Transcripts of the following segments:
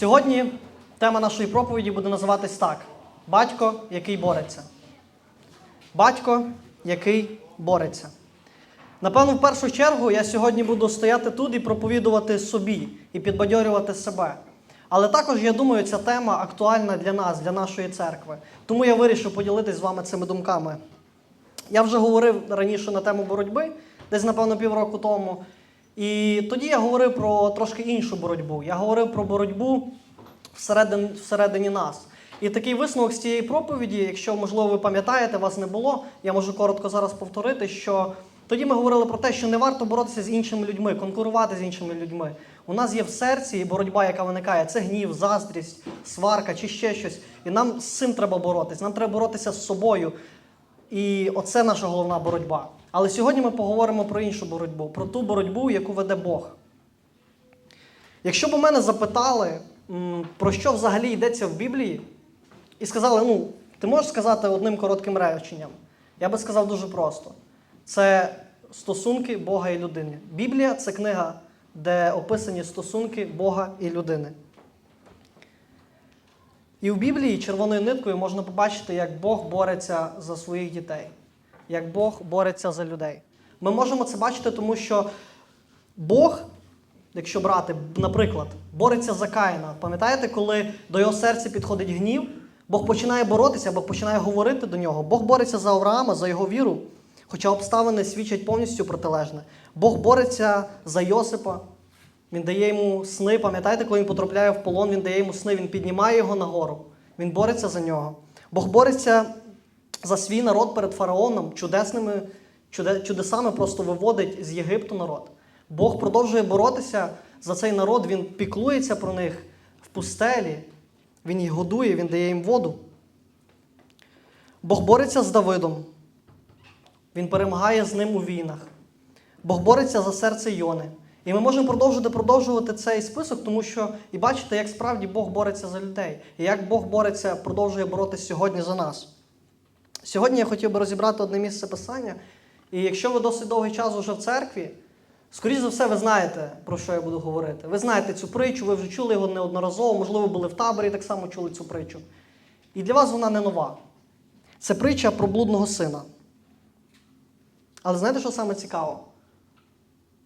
Сьогодні тема нашої проповіді буде називатись так: Батько, який бореться. Батько, який бореться. Напевно, в першу чергу я сьогодні буду стояти тут і проповідувати собі і підбадьорювати себе. Але також, я думаю, ця тема актуальна для нас, для нашої церкви. Тому я вирішив поділитися з вами цими думками. Я вже говорив раніше на тему боротьби, десь, напевно, півроку тому. І тоді я говорив про трошки іншу боротьбу. Я говорив про боротьбу всередині, всередині нас. І такий висновок з цієї проповіді, якщо, можливо, ви пам'ятаєте, вас не було, я можу коротко зараз повторити, що тоді ми говорили про те, що не варто боротися з іншими людьми, конкурувати з іншими людьми. У нас є в серці боротьба, яка виникає, це гнів, заздрість, сварка чи ще щось. І нам з цим треба боротися. Нам треба боротися з собою. І оце наша головна боротьба. Але сьогодні ми поговоримо про іншу боротьбу, про ту боротьбу, яку веде Бог. Якщо б у мене запитали, про що взагалі йдеться в Біблії, і сказали, ну, ти можеш сказати одним коротким реченням, я би сказав дуже просто: це стосунки Бога і людини. Біблія це книга, де описані стосунки Бога і людини. І в Біблії червоною ниткою можна побачити, як Бог бореться за своїх дітей, як Бог бореться за людей. Ми можемо це бачити, тому що Бог, якщо брати, наприклад, бореться за Каїна. Пам'ятаєте, коли до його серця підходить гнів, Бог починає боротися, Бог починає говорити до нього. Бог бореться за Авраама, за його віру, хоча обставини свідчать повністю протилежне. Бог бореться за Йосипа. Він дає йому сни. Пам'ятаєте, коли він потрапляє в полон, він дає йому сни, він піднімає його нагору. Він бореться за нього. Бог бореться за свій народ перед фараоном, чудесними чудесами просто виводить з Єгипту народ. Бог продовжує боротися за цей народ, він піклується про них в пустелі, він їх годує, він дає їм воду. Бог бореться з Давидом. Він перемагає з ним у війнах. Бог бореться за серце Йони. І ми можемо продовжувати продовжувати цей список, тому що і бачите, як справді Бог бореться за людей, і як Бог бореться, продовжує боротися сьогодні за нас. Сьогодні я хотів би розібрати одне місце писання. І якщо ви досить довгий час вже в церкві, скоріш за все, ви знаєте, про що я буду говорити. Ви знаєте цю притчу, ви вже чули його неодноразово, можливо, були в таборі, так само чули цю притчу. І для вас вона не нова. Це притча про блудного сина. Але знаєте, що саме цікаво?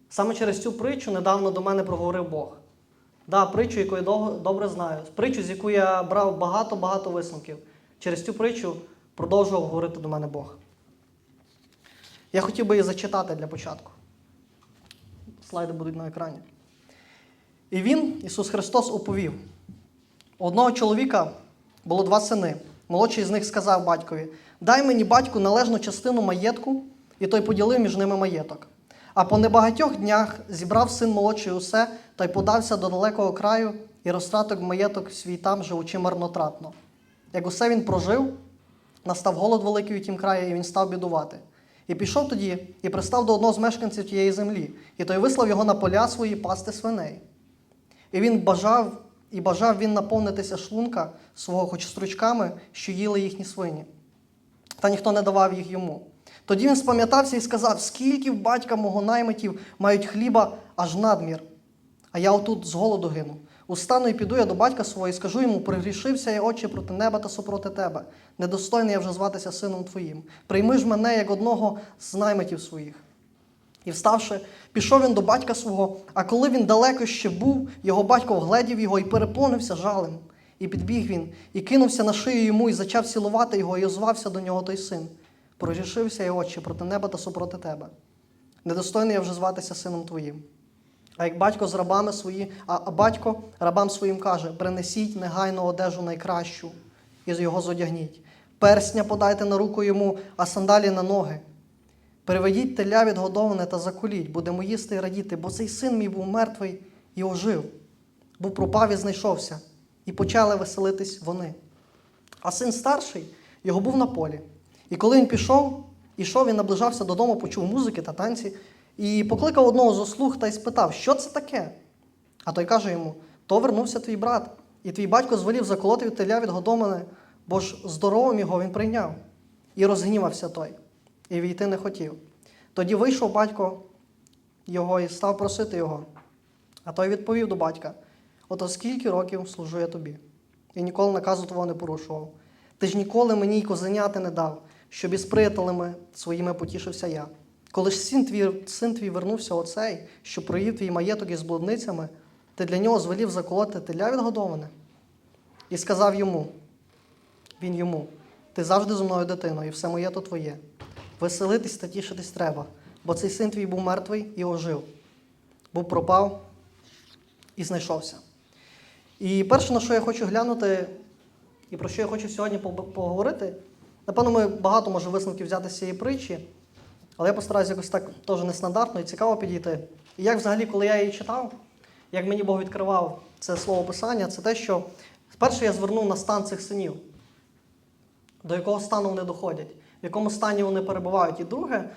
Саме через цю притчу недавно до мене проговорив Бог. Да, притчу, яку я добре знаю. Притчу, з яку я брав багато-багато висновків. Через цю притчу продовжував говорити до мене Бог. Я хотів би її зачитати для початку. Слайди будуть на екрані. І він, Ісус Христос, оповів: у одного чоловіка було два сини. Молодший з них сказав батькові: Дай мені батьку належну частину маєтку, і той поділив між ними маєток. А по небагатьох днях зібрав син молодший усе та й подався до далекого краю і розтратив маєток свій там, живучи марнотратно. Як усе він прожив, настав голод великий у тім краї, і він став бідувати. І пішов тоді і пристав до одного з мешканців тієї землі, і той вислав його на поля свої пасти свиней. І він бажав, і бажав він наповнитися шлунка свого хоч стручками, що їли їхні свині. Та ніхто не давав їх йому. Тоді він спам'ятався і сказав, скільки в батька мого наймитів мають хліба аж надмір, а я отут з голоду гину. Устану і піду я до батька свого і скажу йому, пригрішився я очі проти неба та супроти тебе. Недостойний я вже зватися сином твоїм. Прийми ж мене як одного з наймитів своїх. І вставши, пішов він до батька свого, а коли він далеко ще був, його батько вгледів його і переповнився жалем. І підбіг він, і кинувся на шию йому, і зачав цілувати його, і озвався до нього той син. Прорішився я очі проти неба та супроти тебе. Недостойний я вже зватися сином твоїм. А як батько з рабами свої, а батько рабам своїм каже: принесіть негайно одежу найкращу і його зодягніть. Персня подайте на руку йому, а сандалі на ноги. Переведіть теля відгодоване та закуліть, будемо їсти і радіти, бо цей син мій був мертвий і ожив, був пропав і знайшовся, і почали веселитись вони. А син старший його був на полі. І коли він пішов, ішов, він наближався додому, почув музики та танці, і покликав одного з ослуг та й спитав, що це таке? А той каже йому: то вернувся твій брат, і твій батько звелів заколоти від теля відгодоване, бо ж здоровим його він прийняв. І розгнівався той, і війти не хотів. Тоді вийшов батько його і став просити його. А той відповів до батька: ото скільки років служу я тобі, і ніколи наказу твого не порушував. Ти ж ніколи мені й козеняти не дав, щоб із приятелями своїми потішився я. Коли ж син твій, син твій вернувся оцей, що проїв твій маєток із блудницями, ти для нього звелів заколоти теля відгодоване. І сказав йому, він йому, ти завжди зі мною дитиною, і все моє то твоє. Веселитись та тішитись треба, бо цей син твій був мертвий і ожив, був пропав і знайшовся. І перше, на що я хочу глянути, і про що я хочу сьогодні поговорити, напевно, ми багато може висновків взяти з цієї притчі, але я постараюся якось так теж нестандартно і цікаво підійти. І як взагалі, коли я її читав, як мені Бог відкривав це слово Писання, це те, що спершу я звернув на стан цих синів, до якого стану вони доходять, в якому стані вони перебувають. І друге,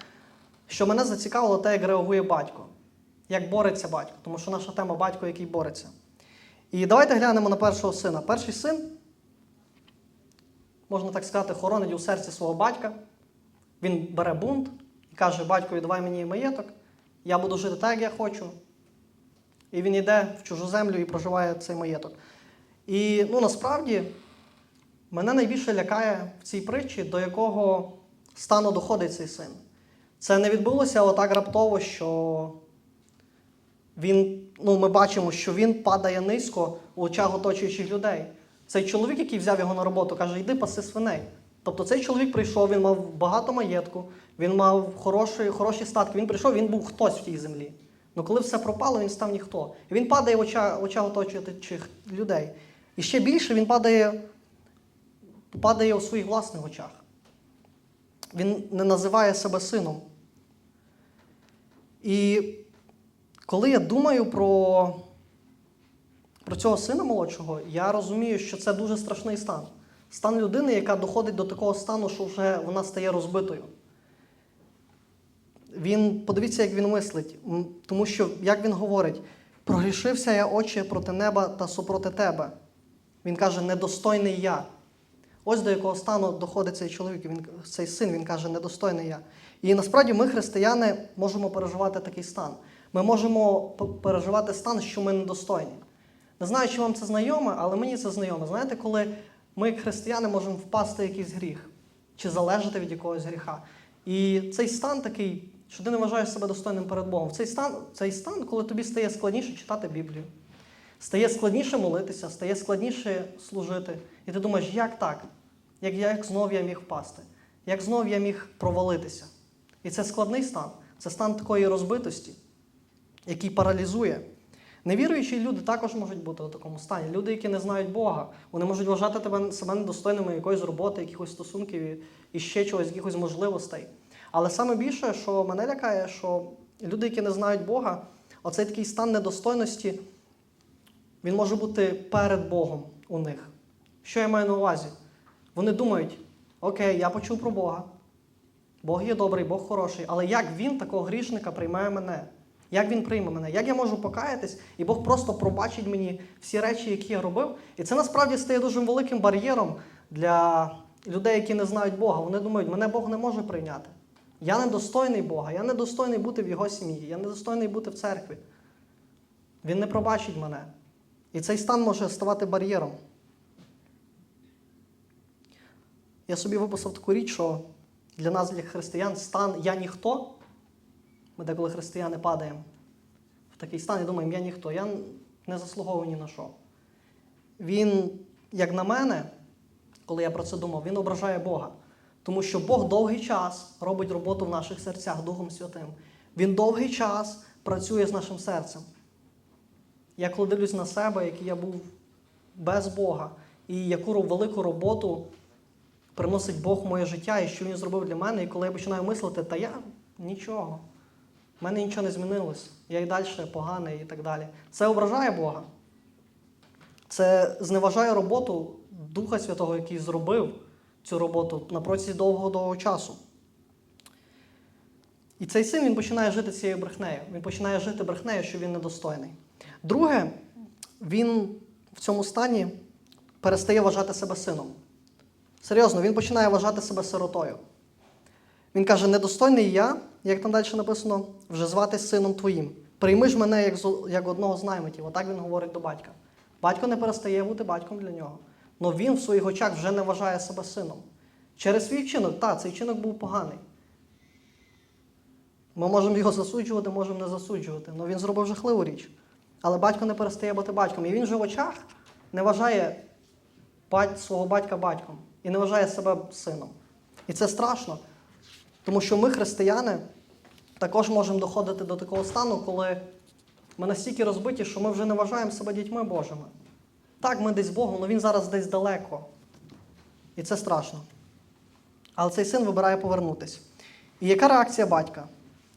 що мене зацікавило те, як реагує батько, як бореться батько, тому що наша тема батько, який бореться. І давайте глянемо на першого сина. Перший син, можна так сказати, хоронить у серці свого батька. Він бере бунт каже: батько, давай мені маєток, я буду жити так, як я хочу. І він йде в чужу землю і проживає цей маєток. І ну, насправді мене найбільше лякає в цій притчі, до якого стану доходить цей син. Це не відбулося отак раптово, що він, ну, ми бачимо, що він падає низько у очах оточуючих людей. Цей чоловік, який взяв його на роботу, каже: йди паси свиней. Тобто цей чоловік прийшов, він мав багато маєтку, він мав хороші, хороші статки. Він прийшов, він був хтось в тій землі. Ну коли все пропало, він став ніхто. І він падає в очах, в очах оточуючих людей. І ще більше він падає, падає у своїх власних очах. Він не називає себе сином. І коли я думаю про, про цього сина молодшого, я розумію, що це дуже страшний стан. Стан людини, яка доходить до такого стану, що вже вона стає розбитою. Він, подивіться, як він мислить, тому що, як він говорить, прогрішився я очі проти неба та супроти тебе. Він каже, недостойний я. Ось до якого стану доходить цей чоловік, він, цей син, він каже, недостойний я. І насправді ми, християни, можемо переживати такий стан. Ми можемо переживати стан, що ми недостойні. Не знаю, чи вам це знайоме, але мені це знайоме. Знаєте, коли ми, як християни, можемо впасти в якийсь гріх чи залежати від якогось гріха. І цей стан такий, що ти не вважаєш себе достойним перед Богом. Цей стан, цей стан, коли тобі стає складніше читати Біблію, стає складніше молитися, стає складніше служити. І ти думаєш, як так? Як, як знов я міг впасти? Як знов я міг провалитися? І це складний стан. Це стан такої розбитості, який паралізує. Невіруючі люди також можуть бути у такому стані. Люди, які не знають Бога, вони можуть вважати тебе себе недостойними якоїсь роботи, якихось стосунків і ще чогось, якихось можливостей. Але саме більше, що мене лякає, що люди, які не знають Бога, оцей такий стан недостойності, він може бути перед Богом у них. Що я маю на увазі? Вони думають: окей, я почув про Бога. Бог є добрий, Бог хороший, але як він, такого грішника, приймає мене? Як він прийме мене? Як я можу покаятись, і Бог просто пробачить мені всі речі, які я робив? І це насправді стає дуже великим бар'єром для людей, які не знають Бога. Вони думають, мене Бог не може прийняти. Я недостойний Бога, я недостойний бути в Його сім'ї, я недостойний бути в церкві. Він не пробачить мене. І цей стан може ставати бар'єром. Я собі виписав таку річ, що для нас, для християн, стан я ніхто. Ми деколи християни падаємо в такий стан і думаємо, я ніхто, я не заслуговую ні на що. Він, як на мене, коли я про це думав, він ображає Бога. Тому що Бог довгий час робить роботу в наших серцях Духом Святим. Він довгий час працює з нашим серцем. Я коли дивлюсь на себе, який я був без Бога, і яку велику роботу приносить Бог в моє життя, і що він зробив для мене, і коли я починаю мислити, та я нічого. В мене нічого не змінилось. Я і далі поганий і так далі. Це ображає Бога. Це зневажає роботу Духа Святого, який зробив цю роботу на протязі довгого-довгого часу. І цей син він починає жити цією брехнею. Він починає жити брехнею, що він недостойний. Друге, він в цьому стані перестає вважати себе сином. Серйозно, він починає вважати себе сиротою. Він каже: недостойний я, як там далі написано, вже звати сином твоїм. Прийми ж мене як, як одного з наймитів. Отак він говорить до батька. Батько не перестає бути батьком для нього. Але він в своїх очах вже не вважає себе сином. Через свій вчинок, так, цей вчинок був поганий. Ми можемо його засуджувати, можемо не засуджувати. але він зробив жахливу річ. Але батько не перестає бути батьком. І він же в очах не вважає свого батька батьком і не вважає себе сином. І це страшно. Тому що ми, християни, також можемо доходити до такого стану, коли ми настільки розбиті, що ми вже не вважаємо себе дітьми Божими. Так, ми десь з Богом, але він зараз десь далеко. І це страшно. Але цей син вибирає повернутися. І яка реакція батька?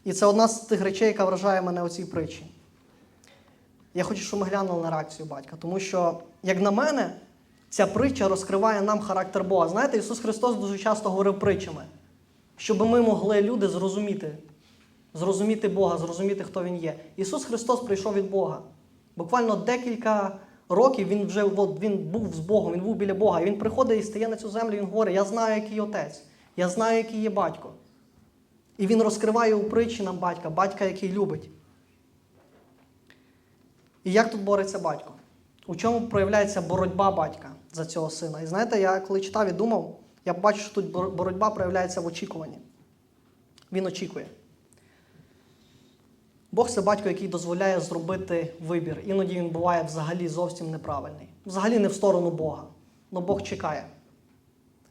І це одна з тих речей, яка вражає мене у цій притчі. Я хочу, щоб ми глянули на реакцію батька. Тому що, як на мене, ця притча розкриває нам характер Бога. Знаєте, Ісус Христос дуже часто говорив притчами, щоб ми могли люди зрозуміти, зрозуміти Бога, зрозуміти, хто Він є. Ісус Христос прийшов від Бога. Буквально декілька років він вже він був з Богом, він був біля Бога. І він приходить і стає на цю землю, він говорить: Я знаю, який отець, я знаю, який є батько. І він розкриває у притчі нам батька, батька, який любить. І як тут бореться батько? У чому проявляється боротьба батька за цього сина? І знаєте, я коли читав і думав, я бачу, що тут боротьба проявляється в очікуванні. Він очікує. Бог це батько, який дозволяє зробити вибір. Іноді він буває взагалі зовсім неправильний. Взагалі не в сторону Бога. Але Бог чекає.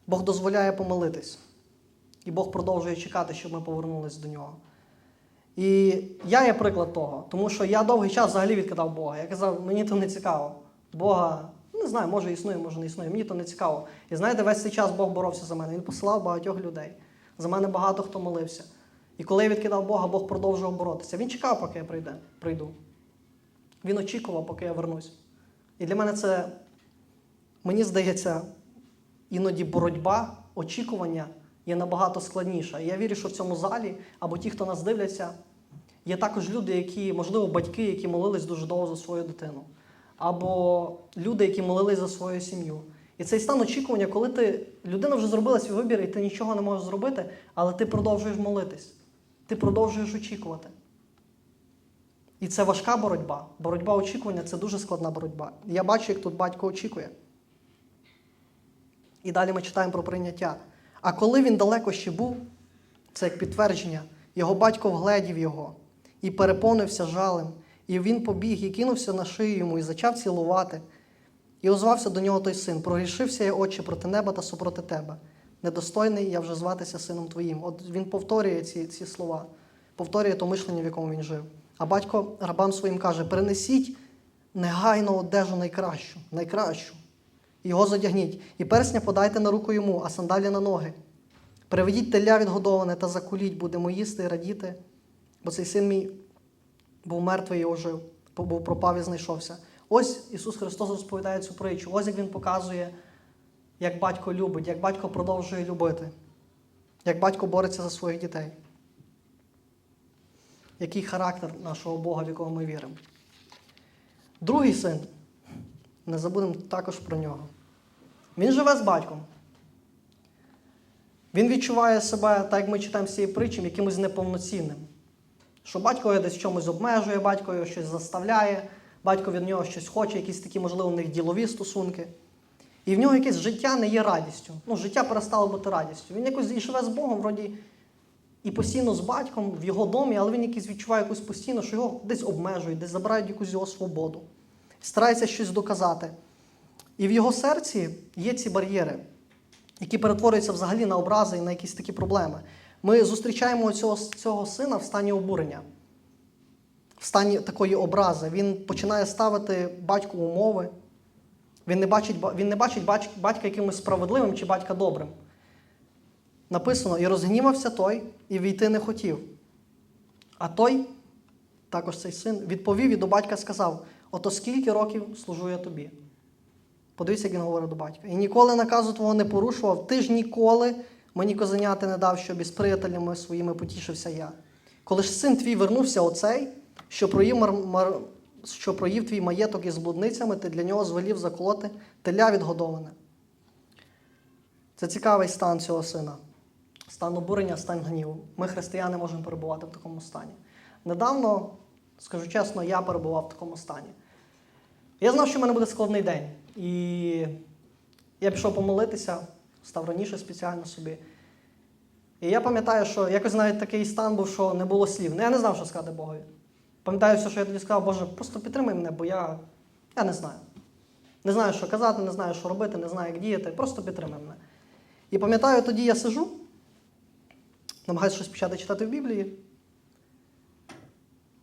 Бог дозволяє помилитись. І Бог продовжує чекати, щоб ми повернулися до нього. І я є приклад того, тому що я довгий час взагалі відкидав Бога. Я казав, мені то не цікаво. Бога, не знаю, може існує, може не існує, мені то не цікаво. І знаєте, весь цей час Бог боровся за мене. Він посилав багатьох людей. За мене багато хто молився. І коли я відкидав Бога, Бог продовжував боротися. Він чекав, поки я прийде, прийду. Він очікував, поки я вернусь. І для мене це, мені здається, іноді боротьба, очікування є набагато складніша. І я вірю, що в цьому залі, або ті, хто нас дивляться, є також люди, які, можливо, батьки, які молились дуже довго за свою дитину, або люди, які молились за свою сім'ю. І цей стан очікування, коли ти людина вже зробила свій вибір, і ти нічого не можеш зробити, але ти продовжуєш молитись, ти продовжуєш очікувати. І це важка боротьба. Боротьба очікування це дуже складна боротьба. Я бачу, як тут батько очікує. І далі ми читаємо про прийняття. А коли він далеко ще був, це як підтвердження, його батько вгледів його і переповнився жалем, і він побіг і кинувся на шию йому, і зачав цілувати. І озвався до нього той син: Прогрішився я, отче, проти неба та супроти тебе. Недостойний я вже зватися сином твоїм. От він повторює ці, ці слова, повторює то мишлення, в якому він жив. А батько рабам своїм каже: перенесіть негайно одежу найкращу, найкращу. Його задягніть, і персня подайте на руку йому, а сандалі на ноги. Приведіть теля відгодоване та закуліть, будемо їсти і радіти, бо цей син мій був мертвий і ожив, був пропав і знайшовся. Ось Ісус Христос розповідає цю притчу. Ось як Він показує, як батько любить, як батько продовжує любити, як батько бореться за своїх дітей. Який характер нашого Бога, в якого ми віримо. Другий син, не забудемо також про нього. Він живе з батьком. Він відчуває себе, так як ми читаємо з цієї притчі, якимось неповноцінним. Що батько його десь чомусь обмежує, батько його щось заставляє, батько від нього щось хоче, якісь такі, можливо, у них ділові стосунки. І в нього якесь життя не є радістю. Ну, життя перестало бути радістю. Він якось і живе з Богом, вроді, і постійно з батьком в його домі, але він якийсь відчуває якусь постійно, що його десь обмежують, десь забирають якусь його свободу. Старається щось доказати. І в його серці є ці бар'єри, які перетворюються взагалі на образи і на якісь такі проблеми. Ми зустрічаємо цього, цього сина в стані обурення, в стані такої образи. Він починає ставити батьку умови. Він не бачить, він не бачить бач- батька якимось справедливим чи батька добрим. Написано: і розгнівався той, і війти не хотів. А той, також цей син, відповів і до батька сказав: Ото скільки років служу я тобі. Подивіться, як він говорить до батька. І ніколи наказу твого не порушував, ти ж ніколи мені козеняти не дав, щоб із приятелями своїми потішився я. Коли ж син твій вернувся оцей, що проїв, мар... мар- що проїв твій маєток із блудницями, ти для нього звелів заколоти теля відгодоване. Це цікавий стан цього сина. Стан обурення, стан гніву. Ми, християни, можемо перебувати в такому стані. Недавно, скажу чесно, я перебував в такому стані. Я знав, що в мене буде складний день. І я пішов помолитися, став раніше спеціально собі. І я пам'ятаю, що якось навіть такий стан був, що не було слів. Ну, я не знав, що сказати Богові. Пам'ятаю все, що я тоді сказав, Боже, просто підтримай мене, бо я, я не знаю. Не знаю, що казати, не знаю, що робити, не знаю, як діяти. Просто підтримай мене. І пам'ятаю, тоді я сижу, намагаюся щось почати читати в Біблії.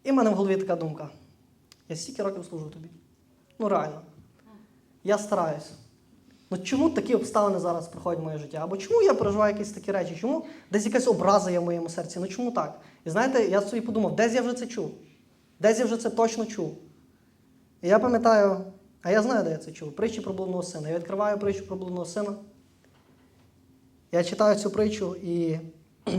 І в мене в голові така думка: я стільки років служу тобі. Ну реально. Я стараюся. Ну чому такі обставини зараз приходять в моє життя? Або чому я переживаю якісь такі речі? Чому десь якась образа є в моєму серці? Ну чому так? І знаєте, я собі подумав, десь я вже це чув. Десь я вже це точно чув. І я пам'ятаю, а я знаю, де я це чув. Притчі про блудного сина. Я відкриваю притчу про блудного сина. Я читаю цю притчу і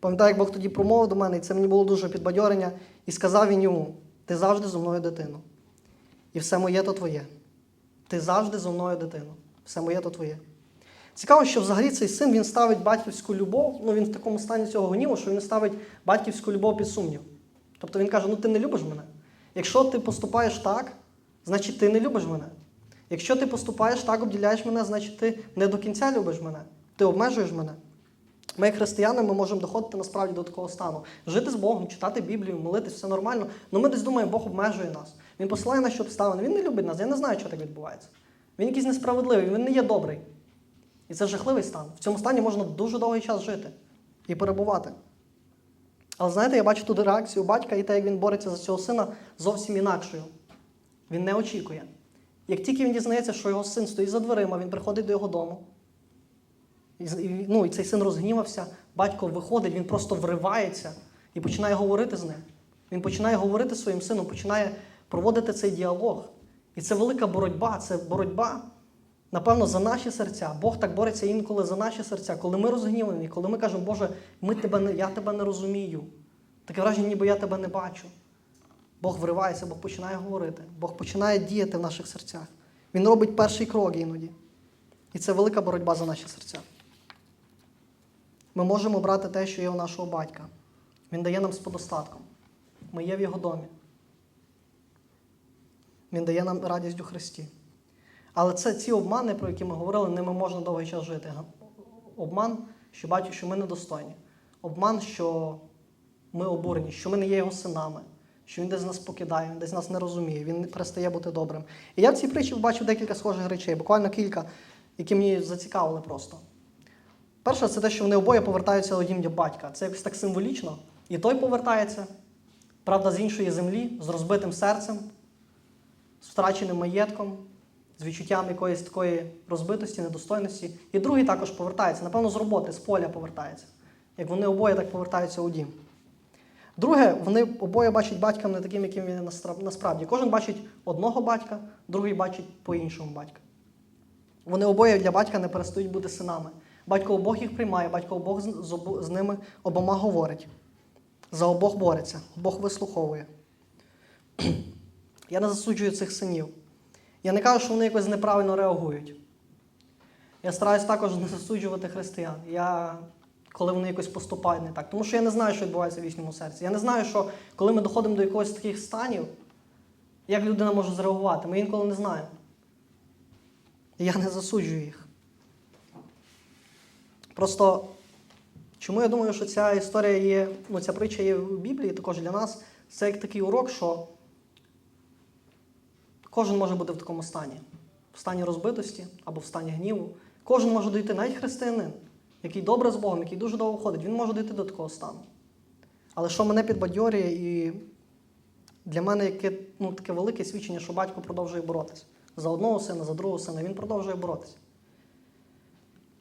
пам'ятаю, як Бог тоді промовив до мене, і це мені було дуже підбадьорення. І сказав він йому: ти завжди зо мною дитину. І все моє то твоє. Ти завжди зо мною дитину. Все моє то твоє. Цікаво, що взагалі цей син він ставить батьківську любов, ну він в такому стані цього гніву, що він ставить батьківську любов під сумнів. Тобто він каже: ну ти не любиш мене. Якщо ти поступаєш так, значить ти не любиш мене. Якщо ти поступаєш так, обділяєш мене, значить ти не до кінця любиш мене. Ти обмежуєш мене. Ми, християни, ми можемо доходити насправді до такого стану. Жити з Богом, читати Біблію, молитись, все нормально. Але ми десь думаємо, Бог обмежує нас. Він посилає наші обставини. Він не любить нас. Я не знаю, що так відбувається. Він якийсь несправедливий, він не є добрий. І це жахливий стан. В цьому стані можна дуже довгий час жити і перебувати. Але знаєте, я бачу тут реакцію батька і те, як він бореться за цього сина, зовсім інакшою. Він не очікує. Як тільки він дізнається, що його син стоїть за дверима, він приходить до його дому. І, ну, і цей син розгнівався, батько виходить, він просто вривається і починає говорити з ним. Він починає говорити своїм сином, починає проводити цей діалог. І це велика боротьба, це боротьба, напевно, за наші серця. Бог так бореться інколи за наші серця, коли ми розгнівані, коли ми кажемо, Боже, ми тебе не, я тебе не розумію. Таке враження, ніби я тебе не бачу. Бог вривається, Бог починає говорити, Бог починає діяти в наших серцях. Він робить перший крок іноді. І це велика боротьба за наші серця. Ми можемо брати те, що є у нашого батька. Він дає нам з подостатком. Ми є в його домі. Він дає нам радість у Христі. Але це ці обмани, про які ми говорили, ними можна довгий час жити. Обман, що бачу, що ми недостойні. Обман, що ми обурені, що ми не є його синами, що він десь нас покидає, він десь нас не розуміє, він перестає бути добрим. І я в цій притчі бачив декілька схожих речей, буквально кілька, які мені зацікавили просто. Перше, це те, що вони обоє повертаються до батька. Це якось так символічно. І той повертається, правда, з іншої землі, з розбитим серцем, з втраченим маєтком, з відчуттям якоїсь такої розбитості, недостойності. І другий також повертається, напевно, з роботи, з поля повертається. Як вони обоє так повертаються у дім. Друге, вони обоє бачать батька не таким, яким він насправді. Кожен бачить одного батька, другий бачить по-іншому батька. Вони обоє для батька не перестають бути синами. Батько обох їх приймає, батько обох з, ними обома говорить. За обох бореться, обох вислуховує. Я не засуджую цих синів. Я не кажу, що вони якось неправильно реагують. Я стараюсь також не засуджувати християн. Я, коли вони якось поступають не так. Тому що я не знаю, що відбувається в їхньому серці. Я не знаю, що коли ми доходимо до якогось таких станів, як людина може зреагувати. Ми інколи не знаємо. Я не засуджую їх. Просто чому я думаю, що ця історія є, ну ця притча є в Біблії також для нас, це як такий урок, що кожен може бути в такому стані, в стані розбитості або в стані гніву. Кожен може дійти, навіть християнин, який добре з Богом, який дуже довго ходить, він може дійти до такого стану. Але що мене підбадьорює, і для мене яке, ну, таке велике свідчення, що батько продовжує боротися. За одного сина, за другого сина, він продовжує боротися.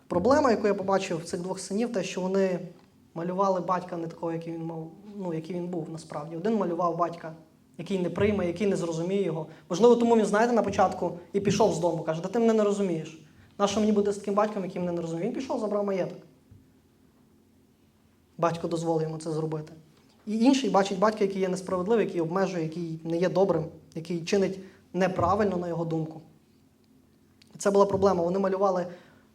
Проблема, яку я побачив в цих двох синів, те, що вони малювали батька не такого, який він мав, ну, який він був насправді. Один малював батька, який не прийме, який не зрозуміє його. Можливо, тому він, знаєте, на початку і пішов з дому, каже, да ти мене не розумієш. Нащо мені бути з таким батьком, який мене не розуміє? Він пішов, забрав маєток. Батько дозволив йому це зробити. І інший бачить батька, який є несправедливий, який обмежує, який не є добрим, який чинить неправильно на його думку. І це була проблема. Вони малювали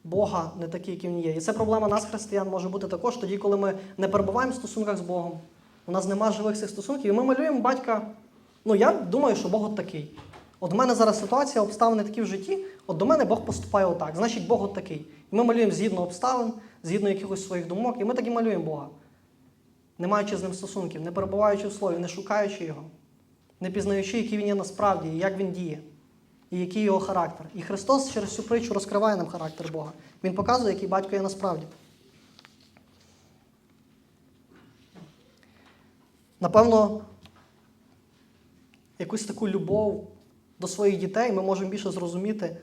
Бога не такий, яким він є. І це проблема нас, християн, може бути також тоді, коли ми не перебуваємо в стосунках з Богом. У нас нема живих цих стосунків, і ми малюємо батька Ну, я думаю, що Бог от такий. От в мене зараз ситуація, обставини такі в житті, от до мене Бог поступає отак. Значить, Бог от такий. І ми малюємо згідно обставин, згідно якихось своїх думок, і ми так і малюємо Бога. Не маючи з ним стосунків, не перебуваючи в слові, не шукаючи його, не пізнаючи, який він є насправді, і як він діє, і який його характер. І Христос через цю притчу розкриває нам характер Бога. Він показує, який батько є насправді. Напевно, якусь таку любов до своїх дітей ми можемо більше зрозуміти,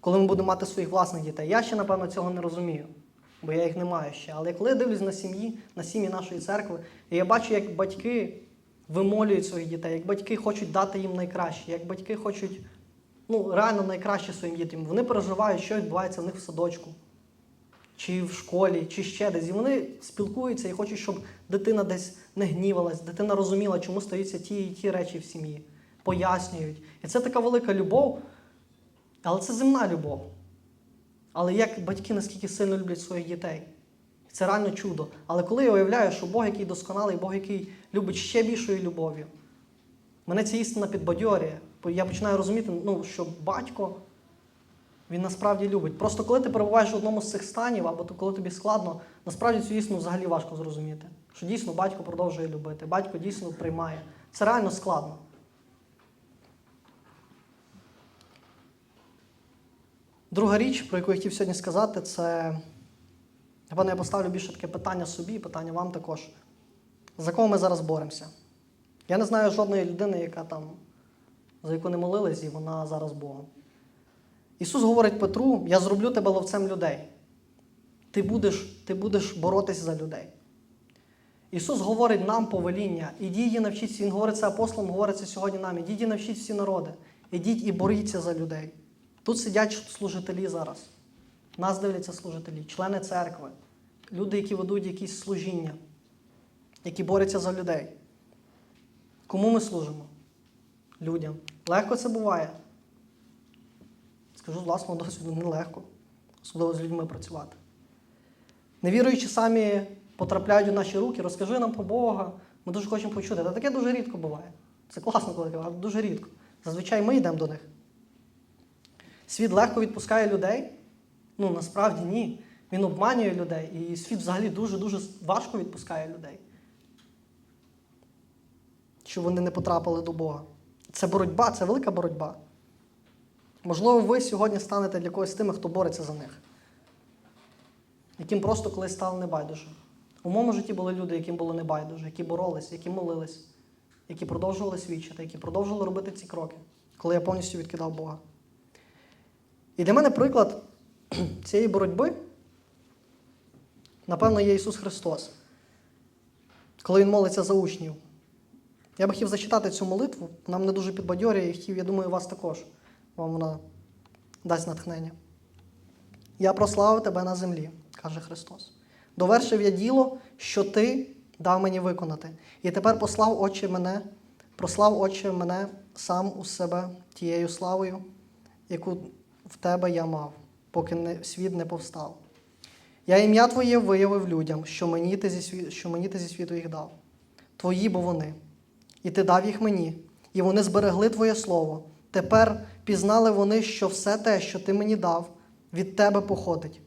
коли ми будемо мати своїх власних дітей. Я ще, напевно, цього не розумію, бо я їх не маю ще. Але коли я дивлюсь на сім'ї, на сім'ї нашої церкви, і я бачу, як батьки вимолюють своїх дітей, як батьки хочуть дати їм найкраще, як батьки хочуть ну, реально найкраще своїм дітям. Вони переживають, що відбувається в них в садочку, чи в школі, чи ще десь. І вони спілкуються і хочуть, щоб дитина десь не гнівалась, дитина розуміла, чому стаються ті і ті речі в сім'ї. Пояснюють. І це така велика любов, але це земна любов. Але як батьки наскільки сильно люблять своїх дітей? Це реально чудо. Але коли я уявляю, що Бог, який досконалий, Бог, який любить ще більшою любов'ю, мене ця істина підбадьорює. Я починаю розуміти, ну, що батько, він насправді любить. Просто коли ти перебуваєш в одному з цих станів, або то, коли тобі складно, насправді цю істину взагалі важко зрозуміти. Що дійсно батько продовжує любити, батько дійсно приймає. Це реально складно. Друга річ, про яку я хотів сьогодні сказати, це, напевно, я поставлю більше таке питання собі, питання вам також. За кого ми зараз боремося? Я не знаю жодної людини, яка там, за яку не молились, і вона зараз Богом. Ісус говорить Петру: я зроблю тебе ловцем людей. Ти будеш, ти будеш боротись за людей. Ісус говорить нам повеління, ідіть і навчіться, Він говорить це апостолам, говорить це сьогодні нам. Ідіть і навчіть всі народи. Ідіть і боріться за людей. Тут сидять служителі зараз. Нас дивляться служителі, члени церкви, люди, які ведуть якісь служіння, які борються за людей. Кому ми служимо? Людям. Легко це буває. Скажу з власного досвіду, нелегко, особливо з людьми працювати. Невіруючі самі потрапляють у наші руки, розкажи нам про Бога, ми дуже хочемо почути. Та таке дуже рідко буває. Це класно, коли але дуже рідко. Зазвичай ми йдемо до них. Світ легко відпускає людей? Ну, насправді ні. Він обманює людей, і світ взагалі дуже-дуже важко відпускає людей. Щоб вони не потрапили до Бога. Це боротьба, це велика боротьба. Можливо, ви сьогодні станете для когось тими, хто бореться за них, яким просто колись стало небайдуже. У моєму житті були люди, яким було небайдуже, які боролись, які молились, які продовжували свідчити, які продовжували робити ці кроки, коли я повністю відкидав Бога. І для мене приклад цієї боротьби, напевно, є Ісус Христос, коли Він молиться за учнів. Я би хотів зачитати цю молитву, вона мене дуже підбадьорює і хотів, я думаю, вас також. Вам вона дасть натхнення. Я прославив тебе на землі, каже Христос. Довершив я діло, що ти дав мені виконати. І тепер послав Отче мене, прослав Отче мене сам у себе тією славою, яку в тебе я мав, поки не, світ не повстав. Я ім'я Твоє виявив людям, що мені, ти зі світу, що мені ти зі світу їх дав. Твої бо вони. І ти дав їх мені, і вони зберегли Твоє Слово. Тепер пізнали вони, що все те, що ти мені дав, від тебе походить.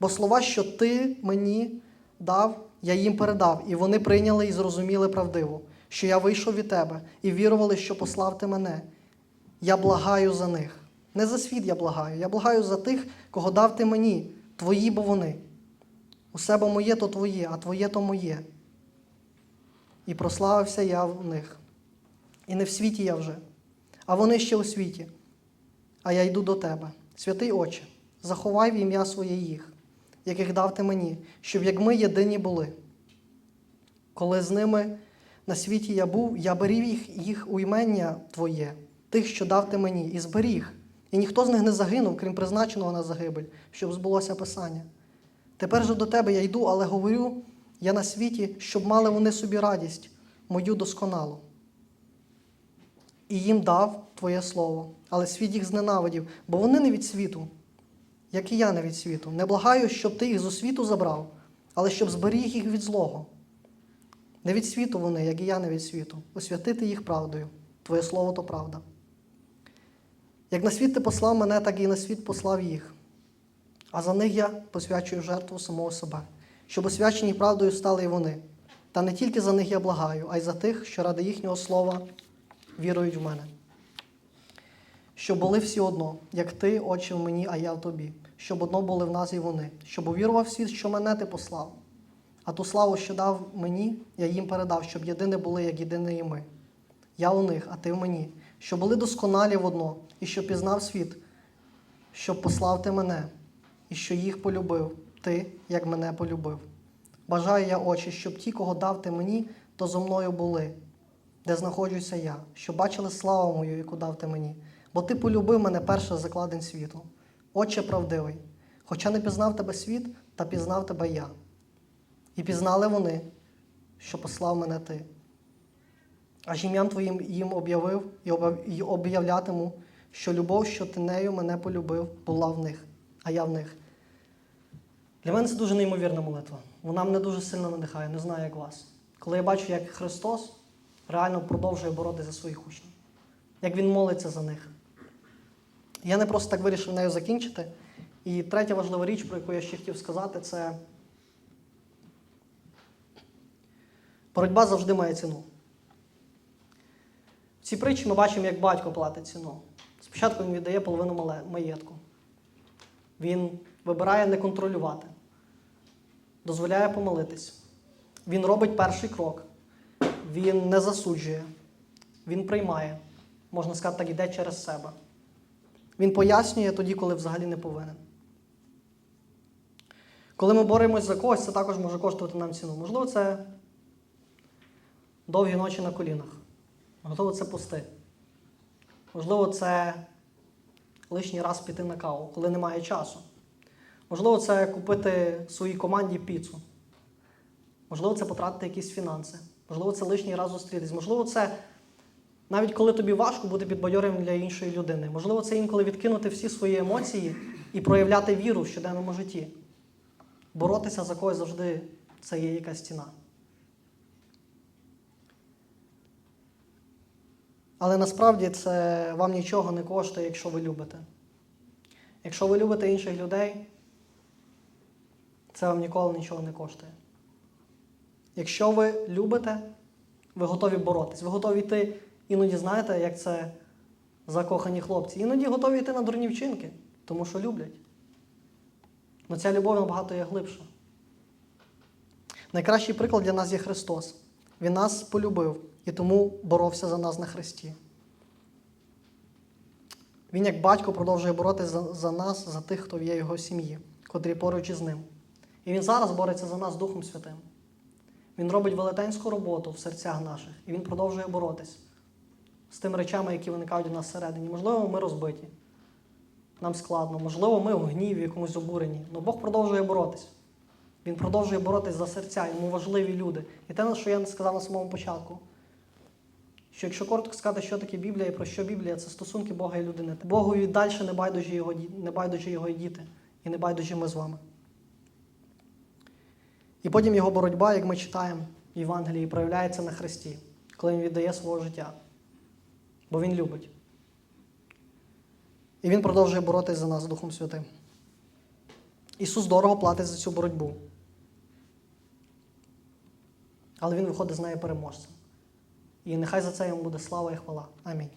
Бо слова, що ти мені дав, я їм передав, і вони прийняли і зрозуміли правдиво, що я вийшов від тебе, і вірували, що послав ти мене. Я благаю за них. Не за світ я благаю, я благаю за тих, кого дав ти мені, твої бо вони. У себе моє то твоє, а твоє то моє. І прославився я в них. І не в світі я вже, а вони ще у світі. А я йду до тебе, святий Отче, заховай в ім'я своє їх, яких дав ти мені, щоб як ми єдині були. Коли з ними на світі я був, я беріг їх, їх у імення Твоє, тих, що дав ти мені, і зберіг. І ніхто з них не загинув, крім призначеного на загибель, щоб збулося Писання. Тепер же до тебе я йду, але говорю я на світі, щоб мали вони собі радість, мою досконалу. І їм дав Твоє Слово, але світ їх зненавидів, бо вони не від світу, як і я не від світу. Не благаю, щоб ти їх з світу забрав, але щоб зберіг їх від злого. Не від світу вони, як і я не від світу. Освятити їх правдою. Твоє слово то правда. Як на світ ти послав мене, так і на світ послав їх. А за них я посвячую жертву самого себе, щоб освячені правдою стали і вони. Та не тільки за них я благаю, а й за тих, що ради їхнього слова вірують в мене. Щоб були всі одно, як ти, Отче, в мені, а я в тобі, щоб одно були в нас і вони, щоб увірував світ, що мене ти послав. А ту славу, що дав мені, я їм передав, щоб єдине були, як єдине і ми. Я у них, а ти в мені, щоб були досконалі в одно, і щоб пізнав світ, щоб послав ти мене, і що їх полюбив, ти, як мене полюбив. Бажаю я, Отче, щоб ті, кого дав ти мені, то зо мною були, де знаходжуся я, щоб бачили славу мою, яку дав ти мені. Бо ти полюбив мене перше закладень світу. Отче правдивий, хоча не пізнав тебе світ, та пізнав тебе я. І пізнали вони, що послав мене ти. Аж ім'ям Твоїм їм об'явив і об'являтиму, що любов, що ти нею мене полюбив, була в них, а я в них. Для мене це дуже неймовірна молитва. Вона мене дуже сильно надихає, не знаю, як вас. Коли я бачу, як Христос реально продовжує боротися за своїх учнів, як Він молиться за них. Я не просто так вирішив нею закінчити. І третя важлива річ, про яку я ще хотів сказати, це боротьба завжди має ціну. В цій притчі ми бачимо, як батько платить ціну. Спочатку він віддає половину маєтку. Він вибирає не контролювати, дозволяє помолитись. Він робить перший крок. Він не засуджує, він приймає, можна сказати, так йде через себе. Він пояснює тоді, коли взагалі не повинен. Коли ми боремось за когось, це також може коштувати нам ціну. Можливо, це довгі ночі на колінах. Можливо, це пости. Можливо, це лишній раз піти на каву, коли немає часу. Можливо, це купити своїй команді піцу. Можливо, це потратити якісь фінанси. Можливо, це лишній раз зустрітись. Можливо, це навіть коли тобі важко бути підбадьорим для іншої людини. Можливо, це інколи відкинути всі свої емоції і проявляти віру в щоденному житті. Боротися за когось завжди це є якась ціна. Але насправді це вам нічого не коштує, якщо ви любите. Якщо ви любите інших людей, це вам ніколи нічого не коштує. Якщо ви любите, ви готові боротись, ви готові йти, іноді знаєте, як це закохані хлопці. Іноді готові йти на дурні вчинки, тому що люблять. Але ця любов набагато є глибша. Найкращий приклад для нас є Христос. Він нас полюбив і тому боровся за нас на Христі. Він, як батько, продовжує боротися за, за нас, за тих, хто є його сім'ї, котрі поруч із ним. І він зараз бореться за нас Духом Святим. Він робить велетенську роботу в серцях наших, і він продовжує боротись з тими речами, які виникають у нас всередині. Можливо, ми розбиті, нам складно, можливо, ми в гніві, якомусь обуренні. Але Бог продовжує боротись. Він продовжує боротись за серця, йому важливі люди. І те, що я сказав на самому початку, що якщо коротко сказати, що таке Біблія і про що Біблія, це стосунки Бога і людини. Богові далі не байдужі його, не байдужі його діти, і не байдужі ми з вами. І потім його боротьба, як ми читаємо в Євангелії, проявляється на Христі, коли він віддає свого життя. Бо він любить. І він продовжує боротись за нас Духом Святим. Ісус дорого платить за цю боротьбу. Але Він виходить з неї переможцем. І нехай за це йому буде слава і хвала. Амінь.